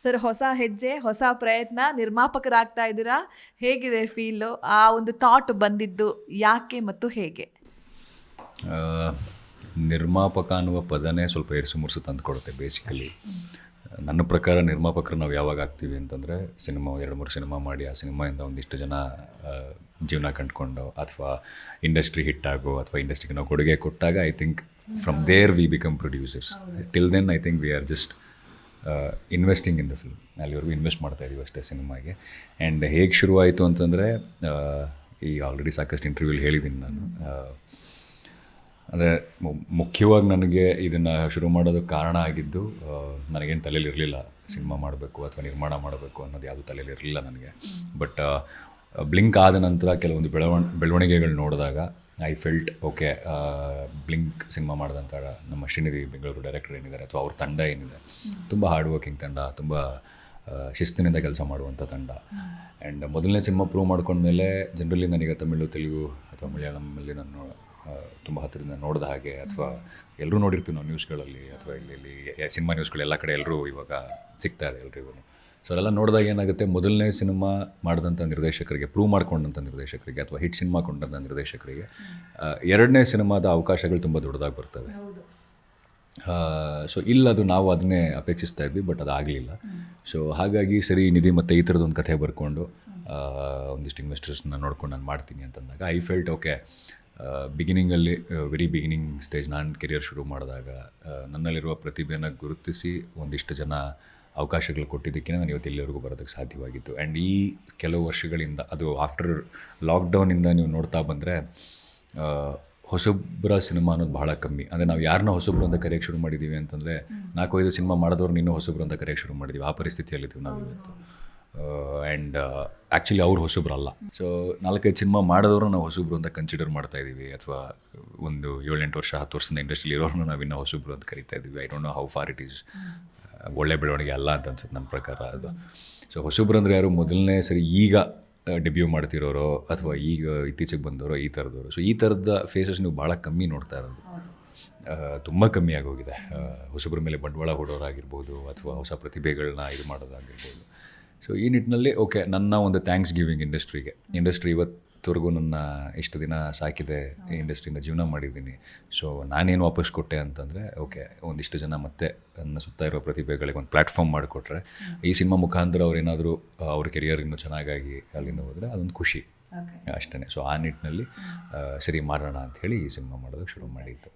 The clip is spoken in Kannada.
ಸರ್ ಹೊಸ ಹೆಜ್ಜೆ ಹೊಸ ಪ್ರಯತ್ನ ನಿರ್ಮಾಪಕರಾಗ್ತಾ ಇದ್ದೀರಾ? ಹೇಗಿದೆ ಫೀಲು ಆ ಒಂದು ಥಾಟ್ ಬಂದಿದ್ದು ಯಾಕೆ ಮತ್ತು ಹೇಗೆ? ನಿರ್ಮಾಪಕ ಅನ್ನುವ ಪದನೇ ಸ್ವಲ್ಪ ಏರ್ಸು ಮುರ್ಸು ತಂದು ಕೊಡುತ್ತೆ ಬೇಸಿಕಲಿ ನನ್ನ ಪ್ರಕಾರ ನಿರ್ಮಾಪಕರು ನಾವು ಯಾವಾಗ ಆಗ್ತೀವಿ ಅಂತಂದರೆ ಸಿನಿಮಾ ಎರಡು ಮೂರು ಸಿನಿಮಾ ಮಾಡಿ ಆ ಸಿನಿಮಾಯಿಂದ ಒಂದಿಷ್ಟು ಜನ ಜೀವನ ಕಂಡುಕೊಂಡು ಅಥವಾ ಇಂಡಸ್ಟ್ರಿ ಹಿಟ್ ಆಗೋ ಅಥವಾ ಇಂಡಸ್ಟ್ರಿಗೆ ನಾವು ಕೊಡುಗೆ ಕೊಟ್ಟಾಗ I think from there we become producers till then I think we are just investing in the film ಅಲ್ಲಿವರೆಗೂ ಇನ್ವೆಸ್ಟ್ ಮಾಡ್ತಾ ಇದ್ದೀವಿ ಅಷ್ಟೇ ಸಿನಿಮಾಗೆ. ಆ್ಯಂಡ್ ಹೇಗೆ ಶುರುವಾಯಿತು ಅಂತಂದರೆ ಈ ಆಲ್ರೆಡಿ ಸಾಕಷ್ಟು ಇಂಟರ್ವ್ಯೂಲಿ ಹೇಳಿದ್ದೀನಿ ನಾನು. ಆ, ಅಂದರೆ ಮುಖ್ಯವಾಗಿ ನನಗೆ ಇದನ್ನು ಶುರು ಮಾಡೋದಕ್ಕೆ ಕಾರಣ ಆಗಿದ್ದು ಆ, ನನಗೇನು ತಲೆಯಲ್ಲಿ ಇರಲಿಲ್ಲ ಸಿನಿಮಾ ಮಾಡಬೇಕು ಅಥವಾ ನಿರ್ಮಾಣ ಮಾಡಬೇಕು ಅನ್ನೋದು ಯಾವುದು ತಲೆಯಲ್ಲಿ ಇರಲಿಲ್ಲ ನನಗೆ. ಬಟ್ ಬ್ಲಿಂಕ್ ಆದ ನಂತರ ಕೆಲವೊಂದು ಬೆಳವಣ, ಬೆಳವಣಿಗೆಗಳು ನೋಡಿದಾಗ I felt okay blink cinema ಮಾಡಿದಂಥ ನಮ್ಮ ಶ್ರೀನಿಧಿ ಬೆಂಗಳೂರು ಡೈರೆಕ್ಟರ್ ಏನಿದ್ದಾರೆ ಅಥವಾ ಅವ್ರ ತಂಡ ಏನಿದೆ. ತುಂಬ ಹಾರ್ಡ್ ವರ್ಕಿಂಗ್ ತಂಡ, ತುಂಬ ಶಿಸ್ತಿನಿಂದ ಕೆಲಸ ಮಾಡುವಂಥ ತಂಡ. ಆ್ಯಂಡ್ ಮೊದಲನೇ ಸಿನಿಮಾ ಪ್ರೂವ್ ಮಾಡ್ಕೊಂಡ್ಮೇಲೆ ಜನರಲಿ ನನಗೆ ತಮಿಳು, ತೆಲುಗು ಅಥವಾ ಮಲಯಾಳಮಲ್ಲಿ ನಾನು ತುಂಬ ಹತ್ತಿರದಿಂದ ನೋಡಿದ ಹಾಗೆ ಅಥವಾ ಎಲ್ಲರೂ ನೋಡಿರ್ತೀವಿ ನಾವು ನ್ಯೂಸ್ಗಳಲ್ಲಿ ಅಥವಾ ಇಲ್ಲಿ ಇಲ್ಲಿ ಸಿನಿಮಾ ನ್ಯೂಸ್ಗಳು ಎಲ್ಲ ಕಡೆ ಎಲ್ಲರೂ ಇವಾಗ ಸಿಗ್ತಾ ಇದೆ ಎಲ್ರಿಗೂ ಸೊ ಅದೆಲ್ಲ ನೋಡಿದಾಗ ಏನಾಗುತ್ತೆ? ಮೊದಲನೇ ಸಿನಿಮಾ ಮಾಡಿದಂಥ ನಿರ್ದೇಶಕರಿಗೆ ಪ್ರೂವ್ ಮಾಡ್ಕೊಂಡಂಥ ನಿರ್ದೇಶಕರಿಗೆ ಅಥವಾ ಹಿಟ್ ಸಿನಿಮಾ ಕೊಂಡಂಥ ನಿರ್ದೇಶಕರಿಗೆ ಎರಡನೇ ಸಿನಿಮಾದ ಅವಕಾಶಗಳು ತುಂಬ ದೊಡ್ಡದಾಗಿ ಬರ್ತವೆ. ಸೊ ಇಲ್ಲ ಅದು ನಾವು ಅದನ್ನೇ ಅಪೇಕ್ಷಿಸ್ತಾ ಇದ್ವಿ ಬಟ್ ಅದು ಆಗಲಿಲ್ಲ. ಸೊ ಹಾಗಾಗಿ ಸರಿ ನಿಧಿ ಮತ್ತು ಈ ಥರದೊಂದು ಕಥೆ ಬರ್ಕೊಂಡು ಒಂದಿಷ್ಟು ಇನ್ವೆಸ್ಟರ್ಸ್ನ ನೋಡ್ಕೊಂಡು ನಾನು ಮಾಡ್ತೀನಿ ಅಂತಂದಾಗ ಐ ಫೆಲ್ಟ್ ಓಕೆ ಬಿಗಿನಿಂಗಲ್ಲಿ ವೆರಿ ಬಿಗಿನಿಂಗ್ ಸ್ಟೇಜ್ ನಾನು ಕೆರಿಯರ್ ಶುರು ಮಾಡಿದಾಗ ನನ್ನಲ್ಲಿರುವ ಪ್ರತಿಭೆಯನ್ನು ಗುರುತಿಸಿ ಒಂದಿಷ್ಟು ಜನ ಅವಕಾಶಗಳು ಕೊಟ್ಟಿದ್ದಕ್ಕೆ ನಾನು ಇವತ್ತು ಇಲ್ಲಿವರೆಗೂ ಬರೋದಕ್ಕೆ ಸಾಧ್ಯವಾಗಿತ್ತು. ಆ್ಯಂಡ್ ಈ ಕೆಲವು ವರ್ಷಗಳಿಂದ ಅದು ಆಫ್ಟರ್ ಲಾಕ್ಡೌನಿಂದ ನೀವು ನೋಡ್ತಾ ಬಂದರೆ ಹೊಸಬ್ರ ಸಿನಿಮಾ ಅನ್ನೋದು ಭಾಳ ಕಮ್ಮಿ. ಅಂದರೆ ನಾವು ಯಾರನ್ನ ಹೊಸಬ್ರು ಅಂತ ಕರೆಯೋಕ್ಕೆ ಶುರು ಮಾಡಿದ್ದೀವಿ ಅಂತಂದರೆ ನಾಲ್ಕು ಐದು ಸಿನಿಮಾ ಮಾಡಿದವ್ರು ನೀನು ಹೊಸಬ್ರು ಅಂತ ಕರೆಯೋಕ್ಕೆ ಶುರು ಮಾಡಿದ್ದೀವಿ ಆ ಪರಿಸ್ಥಿತಿಯಲ್ಲಿದ್ದೀವಿ ನಾವು ಇವತ್ತು. ಆ್ಯಂಡ್ ಆ್ಯಕ್ಚುಲಿ ಅವ್ರು ಹೊಸಬ್ರಲ್ಲ ಸೊ ನಾಲ್ಕೈದು ಸಿನಿಮಾ ಮಾಡಿದವರು ನಾವು ಹೊಸಬ್ರು ಅಂತ ಕನ್ಸಿಡರ್ ಮಾಡ್ತಾ ಇದ್ದೀವಿ ಅಥವಾ ಒಂದು ಏಳೆಂಟು ವರ್ಷ ಹತ್ತು ವರ್ಷದಿಂದ ಇಂಡಸ್ಟ್ರಿಲಿ ಇರೋರನ್ನ ನಾವು ಇನ್ನೂ ಹೊಸಬ್ರು ಅಂತ ಕರಿತಾ ಇದ್ದೀವಿ I don't know how far it is ಒಳ್ಳೆ ಬೆಳವಣಿಗೆ ಅಲ್ಲ ಅಂತ ಅನ್ಸುತ್ತೆ ನನ್ನ ಪ್ರಕಾರ ಅದು. ಸೊ ಹೊಸಬ್ರು ಅಂದರೆ ಯಾರು ಮೊದಲನೇ ಸರಿ ಈಗ ಡೆಬ್ಯೂ ಮಾಡ್ತಿರೋರೋ ಅಥವಾ ಈಗ ಇತ್ತೀಚೆಗೆ ಬಂದವರು ಈ ಥರದವರು. ಸೊ ಈ ಥರದ ಫೇಸಸ್ ನೀವು ಭಾಳ ಕಮ್ಮಿ ನೋಡ್ತಾ ಇರೋದು. ತುಂಬ ಕಮ್ಮಿ ಆಗೋಗಿದೆ. ಹೊಸಬ್ರ ಮೇಲೆ ಬಂಡವಾಳ ಹೊಡೋರಾಗಿರ್ಬೋದು ಅಥವಾ ಹೊಸ ಪ್ರತಿಭೆಗಳನ್ನ ಇದು ಮಾಡೋದಾಗಿರ್ಬೋದು. ಸೊ ಈ ನಿಟ್ಟಿನಲ್ಲಿ ಓಕೆ ನನ್ನ ಒಂದು ಥ್ಯಾಂಕ್ಸ್ ಗಿವಿಂಗ್ ಇಂಡಸ್ಟ್ರಿಗೆ ಇಂಡಸ್ಟ್ರಿ ಇವತ್ತವರೆಗೂ ನನ್ನ ಇಷ್ಟು ದಿನ ಸಾಕಿದೆ ಈ ಇಂಡಸ್ಟ್ರಿಯಿಂದ ಜೀವನ ಮಾಡಿದ್ದೀನಿ. ಸೊ ನಾನೇನು ವಾಪಸ್ ಕೊಟ್ಟೆ ಅಂತಂದರೆ ಓಕೆ ಒಂದಿಷ್ಟು ಜನ ಮತ್ತೆ ನನ್ನ ಸುತ್ತ ಇರೋ ಪ್ರತಿಭೆಗಳಿಗೆ ಒಂದು ಪ್ಲ್ಯಾಟ್ಫಾರ್ಮ್ ಮಾಡಿಕೊಟ್ರೆ ಈ ಸಿನಿಮಾ ಮುಖಾಂತರ ಅವರೇನಾದರೂ ಅವ್ರ ಕೆರಿಯರ್ ಇನ್ನೂ ಚೆನ್ನಾಗಾಗಿ ಅಲ್ಲಿಂದ ಹೋದರೆ ಅದೊಂದು ಖುಷಿ. ಅಷ್ಟೇ ಸೊ ಆ ನಿಟ್ಟಿನಲ್ಲಿ ಸರಿ ಮಾಡೋಣ ಅಂಥೇಳಿ ಈ ಸಿನಿಮಾ ಮಾಡೋದಕ್ಕೆ ಶುರು ಮಾಡಿದ್ದು.